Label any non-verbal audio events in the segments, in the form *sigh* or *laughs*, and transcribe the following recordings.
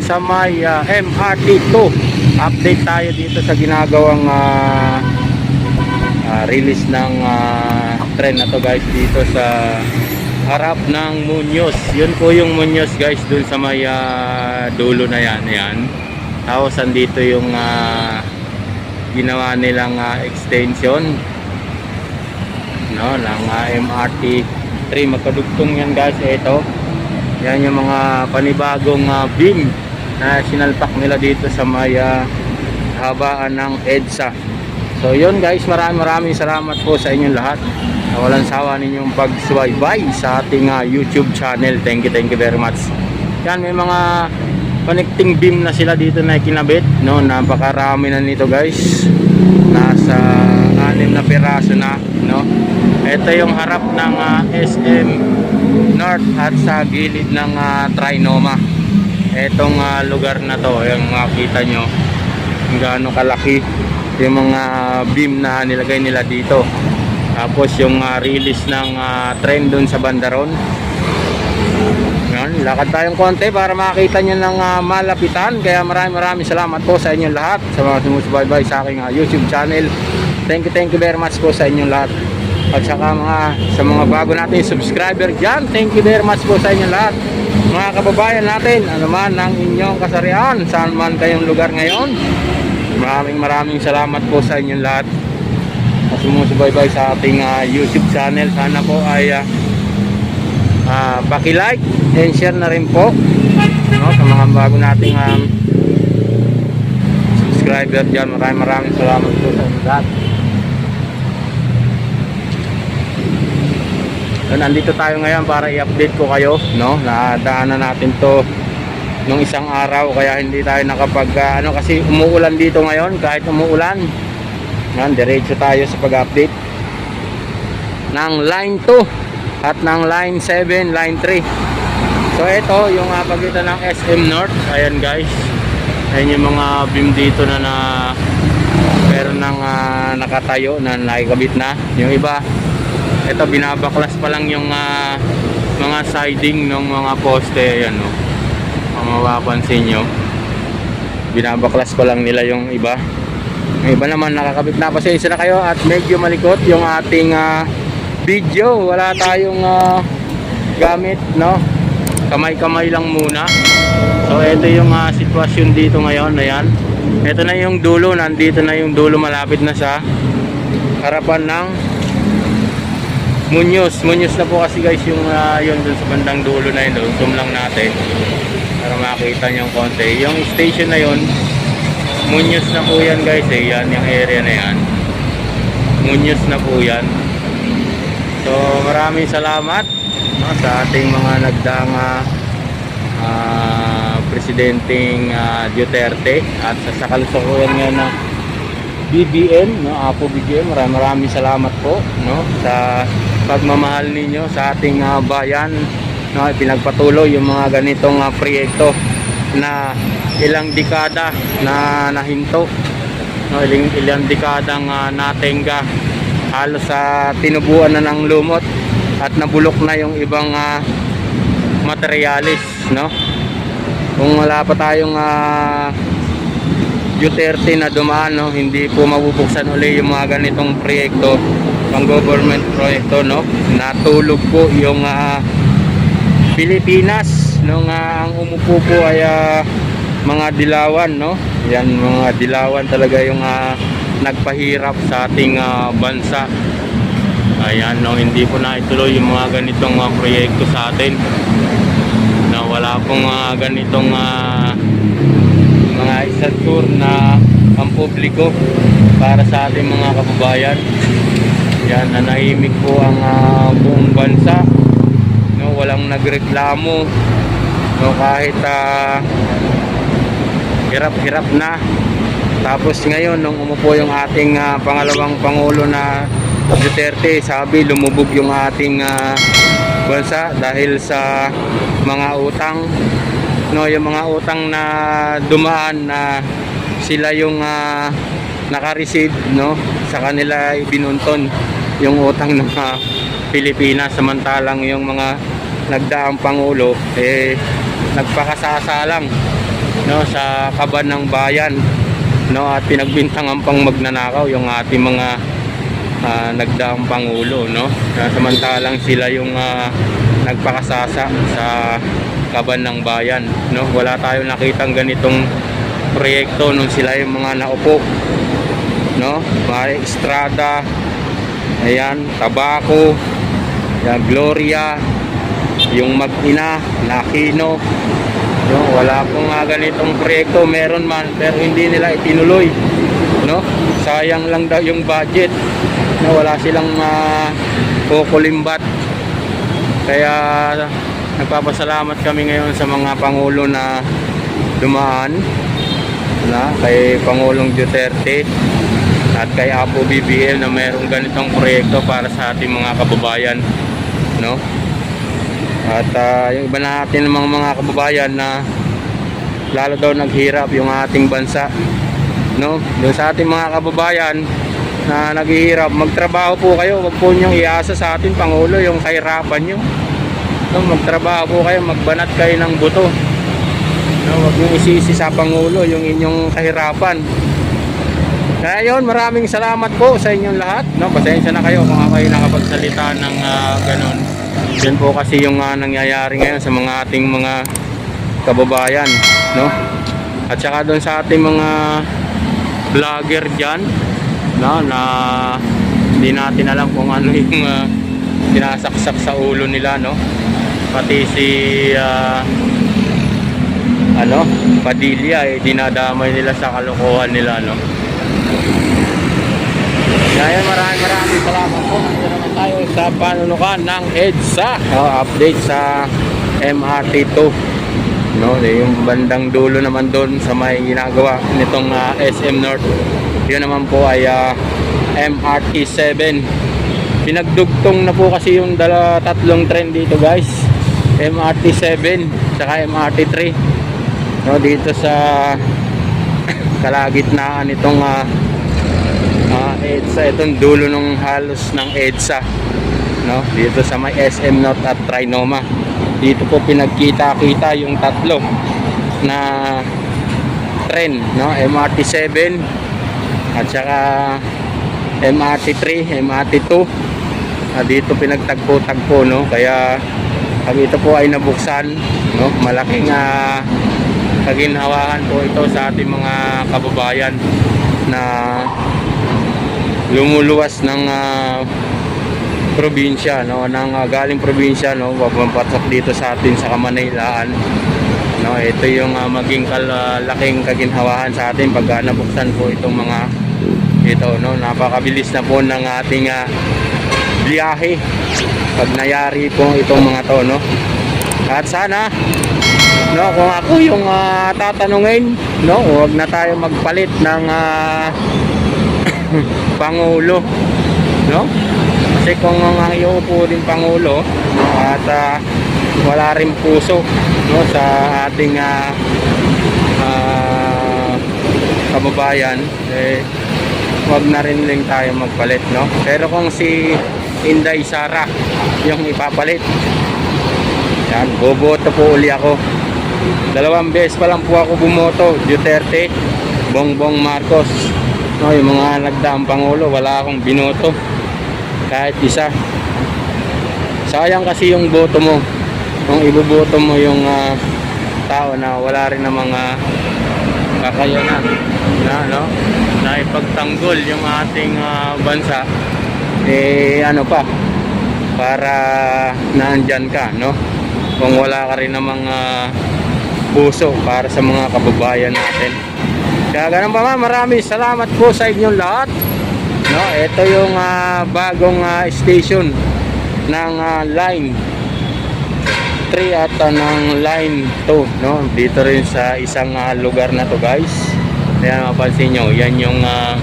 sa may ah, MRT2. Update tayo dito sa ginagawang ah, ah, release ng ah, tren na to guys dito sa harap ng Muñoz. Yun po yung Muñoz guys dun sa may ah, dulo na yan. Yan. Tapos andito yung ah, ginawa nilang ah, extension no ng ah, MRT 3 magkadugtong yan guys ito yan yung mga panibagong ah, beam na sinalpak nila dito sa may ah, habaan ng EDSA. So yun guys maraming maraming salamat po sa inyong lahat. Walang sawa ninyong pagsubaybay sa ating ah, YouTube channel. Thank you thank you very much. Yan may mga connecting beam na sila dito na kinabit no? Napakarami na nito guys. Nasa anim na piraso na no? Ito yung harap ng ah, SM North at sa gilid ng ah, Trinoma etong ah, lugar na to yung makita nyo gaano kalaki yung mga beam na nilagay nila dito tapos yung ah, release ng ah, train dun sa Bandaron yan, lakad tayong konti para makita nyo ng ah, malapitan. Kaya maraming maraming salamat po sa inyong lahat sa mga sumusubaybay sa aking ah, YouTube channel. Thank you, thank you very much po sa inyong lahat. At saka mga, sa mga bago natin subscriber dyan, thank you very much po sa inyong lahat. Mga kababayan natin, ano man ang inyong kasarian, saan man kayong lugar ngayon. Maraming maraming salamat po sa inyong lahat na sumusubaybay sa ating ah, YouTube channel. Sana po ay ah, Ah, paki-like and share na rin po no, sa mga bago nating um, subscriber dyan. Maraming maraming salamat po sa inyo lahat. So, nandito tayo ngayon para i-update ko kayo. No? Nadaanan natin to nung isang araw kaya hindi tayo nakapag ah, ano kasi umuulan dito ngayon kahit umuulan yan diretso tayo sa pag-update ng line 2 at ng line 7, line 3. So ito yung uh, pagitan ng SM North. Ayan guys. Ayan yung mga beam dito na na meron nang ah, nakatayo na nakikabit na. Yung iba ito binabaklas pa lang yung ah, mga siding ng mga poste ayan no. Kung mapapansin nyo. Binabaklas pa lang nila yung iba. Yung iba naman nakakabit na. Pasensya na kayo at medyo malikot yung ating ah, video wala tayong ah, gamit no kamay-kamay lang muna so ito yung ah, sitwasyon dito ngayon ayan ito na yung dulo nandito na yung dulo malapit na sa harapan ng Munyos Munyos na po kasi guys yung ah, yun dun sa bandang dulo na yun zoom lang natin. Para makita nyo konti. Yung station na yun Munyos na po yan guys eh. Yan yung area na yan. Munyos na po yan. So maraming salamat no, sa ating mga nagdaang ah, ah, presidenteng ah, Duterte. At sa, sa kalusukuyan ngayon ng BBM, no, Apo BBM, maraming maraming salamat po no, sa pagmamahal ninyo sa ating ah, bayan. No, pinagpatuloy yung mga ganitong ah, proyekto na ilang dekada na nahinto. No, ilang, ilang dekadang uh, natenga halos sa tinubuan na ng lumot at nabulok na yung ibang ah, materialis no kung wala pa tayong ah, Duterte na dumaan no hindi po mabubuksan uli yung mga ganitong proyekto pang government proyekto no? Natulog po yung ah, Pilipinas nung ah, ang umupo po ay ah, mga dilawan no? Yan mga dilawan talaga yung ah, nagpahirap sa ating ah, bansa. Ayan no? Hindi po na ituloy yung mga ganitong ah, proyekto sa atin. Na wala pong mga ganitong ah, mga isatur na ang publiko para sa ating mga kababayan yan nanahimik po ang ah, buong bansa. No walang nagreklamo. No kahit ah, hirap-hirap na. Tapos ngayon nung umupo yung ating ah, pangalawang pangulo na Duterte, sabi lumubog yung ating ah, bansa dahil sa mga utang. No, yung mga utang na dumaan na sila yung ah, naka-receive no sa kanila ibinunton yung utang ng mga Pilipinas samantalang yung mga nagdaang pangulo eh nagpakasasa lang no sa kaban ng bayan no at pinagbintangan pang magnanakaw yung ating mga ah, nagdaang pangulo no. Na samantalang sila yung ah, nagpakasasa sa kaban ng bayan no. Wala tayong nakitang ganitong proyekto nung sila yung mga naupo no. Mga estrada ayan tabako yan, gloria yung mag-ina na no wala pong nga ganitong proyekto meron man pero hindi nila itinuloy no? Sayang lang daw yung budget no? Wala silang uh, kukulimbat. Kaya nagpapasalamat kami ngayon sa mga pangulo na dumaan na kay Pangulong Duterte at kay Apo BBM na mayroong ganitong proyekto para sa ating mga kababayan no? At ah, yung iba natin mga mga kababayan na lalo daw naghirap yung ating bansa no? Yung sa ating mga kababayan na naghihirap magtrabaho po kayo wag po niyong iasa sa ating pangulo yung kahirapan niyo. No magtrabaho po kayo magbanat kayo ng buto. No wag niyo isisi sa pangulo yung inyong kahirapan kaya yun, maraming salamat po sa inyong lahat. No, pasensya na kayo kung ako ay nakapagsalita ng ah, ganun. Yan po kasi yung ah, nangyayari ngayon sa mga ating mga kababayan, no? At saka doon sa ating mga vlogger diyan, no, na hindi natin alam kung ano yung ah, sinasaksak sa ulo nila, no? Pati si ah, ano, Padilla eh dinadamay nila sa kalokohan nila, no? Kaya maraming maraming salamat po. Nandito naman tayo sa panunukan ng EDSA. Oh, update sa MRT2. No, yung bandang dulo naman doon sa may ginagawa nitong ah, SM North. Yun naman po ay ah, MRT7. Pinagdugtong na po kasi yung dala tatlong train dito, guys. MRT7 saka MRT3. No, dito sa *coughs* kalagitnaan nitong ah, ah, EDSA itong dulo ng halos ng EDSA no? Dito sa may SM North at Trinoma. Dito po pinagkita-kita yung tatlo na tren no? MRT7 at saka MRT3 MRT2 ah, dito pinagtagpo-tagpo no? Kaya pag ito po ay nabuksan no? Malaking ah, kaginhawahan po ito sa ating mga kababayan na lumuluwas ng ah, probinsya no ng ah, galing probinsya no papapatok dito sa atin sa Kamanaylaan no ito yung ah, maging kalaking kaginhawahan sa atin pag ah, nabuksan po itong mga ito no. Napakabilis na po ng ating ah, biyahe pag nayari po itong mga to no. At sana no kung ako yung ah, tatanungin no huwag na tayo magpalit ng ah, *laughs* pangulo no? Kasi kung ang iuupo din pangulo at ah, wala rin puso no? Sa ating ah, ah, kababayan eh wag na rin lang tayo magpalit no? Pero kung si Inday Sara yung ipapalit yan boboto po uli ako. Dalawang beses pa lang po ako bumoto Duterte Bongbong Marcos no, yung mga nagdaang pangulo wala akong binoto. Kahit isa. Sayang kasi yung boto mo. Kung iboboto mo yung ah, tao na wala rin ng mga kakayanan na. No? Na ipagtanggol yung ating ah, bansa. Eh ano pa? Para naandyan ka no? Kung wala ka rin ng mga puso para sa mga kababayan natin kaya ganun pa man, maraming salamat po sa inyong lahat. No, ito yung ah, bagong ah, station ng ah, line 3 at ah, ng line 2, no? Dito rin sa isang ah, lugar na to, guys. Kaya mapansin nyo, yan yung ah,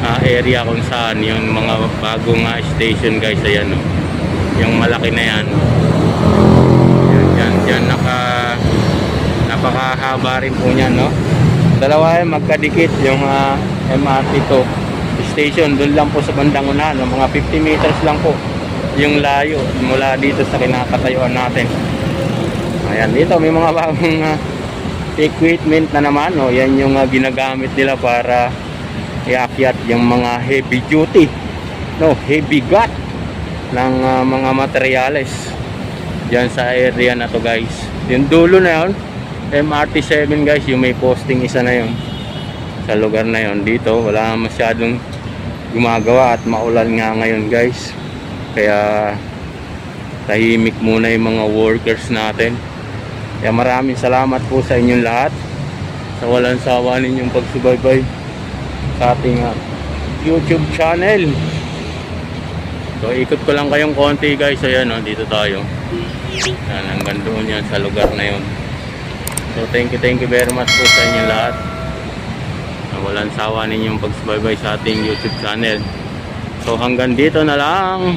ah, area kung saan yung mga bagong ah, station, guys. Ayan, no? Yung malaki na yan. Yan, yan, yan naka napakahaba rin po niyan, no? Dalawa yan magkadikit yung ah, MRT to station doon lang po sa bandang unahan mga 50 meters lang po yung layo mula dito sa kinakatayuan natin ayan dito may mga *laughs* bagong ah, equipment na naman. O, yan yung ah, ginagamit nila para iakyat yung mga heavy duty. No, heavy gut ng ah, mga materyales dyan sa area na to guys. Yung dulo na yun, MRT7 guys, yung may posting isa na yun. Sa lugar na yon dito wala masyadong gumagawa at maulan nga ngayon guys. Kaya tahimik muna yung mga workers natin. Kaya maraming salamat po sa inyong lahat sa walang sawa ninyong pagsubaybay sa ating ah, YouTube channel. So ikot ko lang kayong konti guys. Ayan oh, dito tayo. Yan hanggang doon yan sa lugar na yon so thank you thank you very much po sa inyong lahat na walang sawa ninyong pagsubaybay sa ating YouTube channel. So hanggang dito na lang.